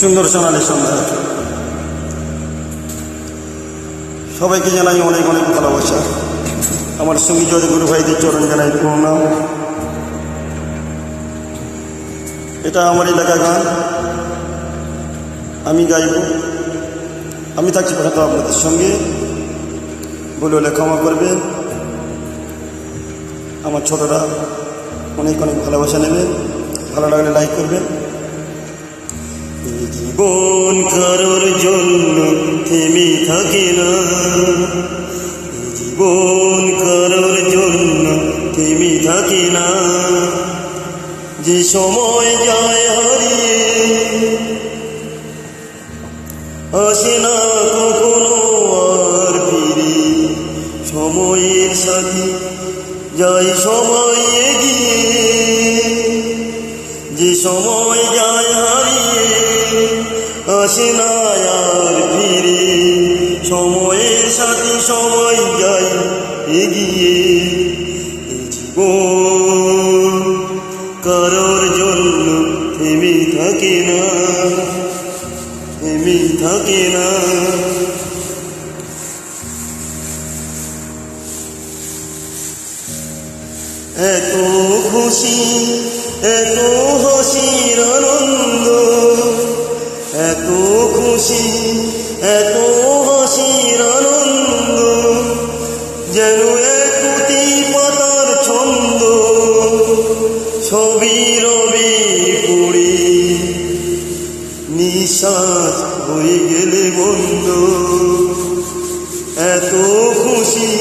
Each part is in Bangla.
সুন্দর সোনালি সন্ধ্যা। সবাইকে জানাই অনেক অনেক ভালোবাসা। আমার সঙ্গী জয় গুরু ভাইদের চরণ জানাই প্রণাম। এটা আমার এলাকা গান। আমি গাইব। আমি থাকছি হয়তো আপনাদের সঙ্গে। বলে হলে ক্ষমা করবেন আমার ছোটরা অনেক অনেক ভালোবাসা নেবেন ভালো লাগলে লাইক করবেন জীবন কারোর জন্য থেমে থাকে না। জীবন কারোর জন্য থেমে থাকে না। যে সময় যায় হারিয়ে আসে না কখনো আর ফিরে। সময়ের সাথে যাই সময় এগিয়ে। যে সময় যায় হারিয়ে সময়ের সাথে সময় যায় এগিয়ে জীবন। কারোর জন্য থেমে থাকে না, থেমে থাকে না। এত খুশি, এত হাসির আনন্দ, এত খুশি, এত ছবি রবি পড়ি নিঃশ্বাস হয়ে গেলে বন্ধ। এত খুশি,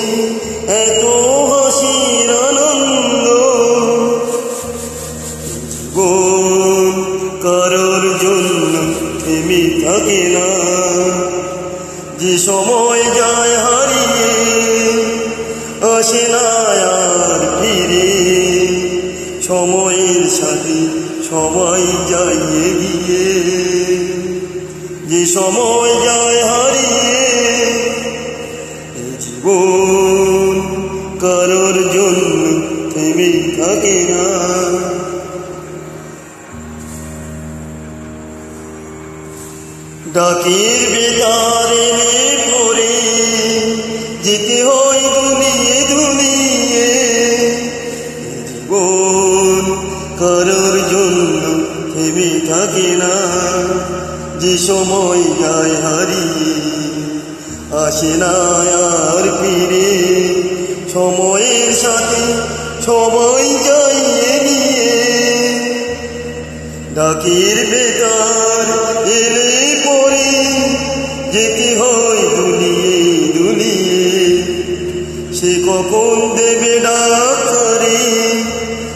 এত হাসির আনন্দ। জীবন কারোর জন্য থেমে থাকে না। যে সময় যায় হারিয়ে, আসে না আর ফিরে। সময়ের সাথে সবাই যায় এগিয়ে। যে সময় যায় হারিয়ে জীবন কারোর জন্য থেমে থাকে না। ডাকের বেতারে পড়ে যেতে হয় দুনিয়ে যে সময় যায় হারিয়ে আসে না আর ফিরে। সময়ের সাথে সময় যাই এগিয়ে। ডাকের বেকার এলে পরে যেতে হয় দুলিয়ে দুলিয়ে। সে কখন দেবে ডাক্তারে?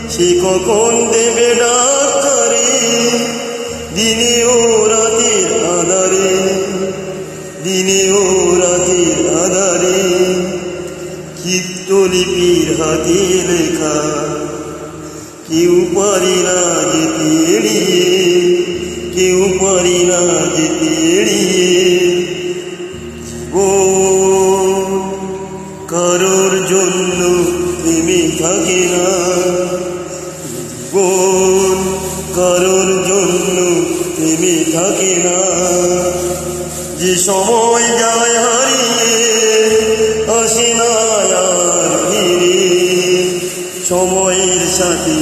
সে কখন দেবে ডাক্তারে? দিনে ও রাতের আধারে দিনে ও রাতের আধারে চিত্তলিপির হাতে লেখা কেউ পারে না থেমে থাকে না। যে সময় যায় হারিয়ে আসে না সময়ের সাথে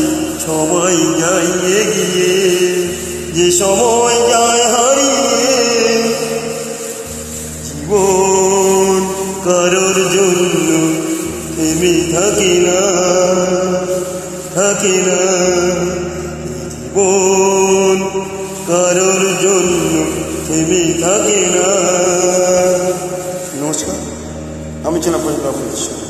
সবাই যায় এগিয়ে যে সময় যায় হারিয়ে জীবন কারোর জন্য থেমে থাকে না থাকে না। থাকে না নমস্কার আমি ছিলাম পরিবার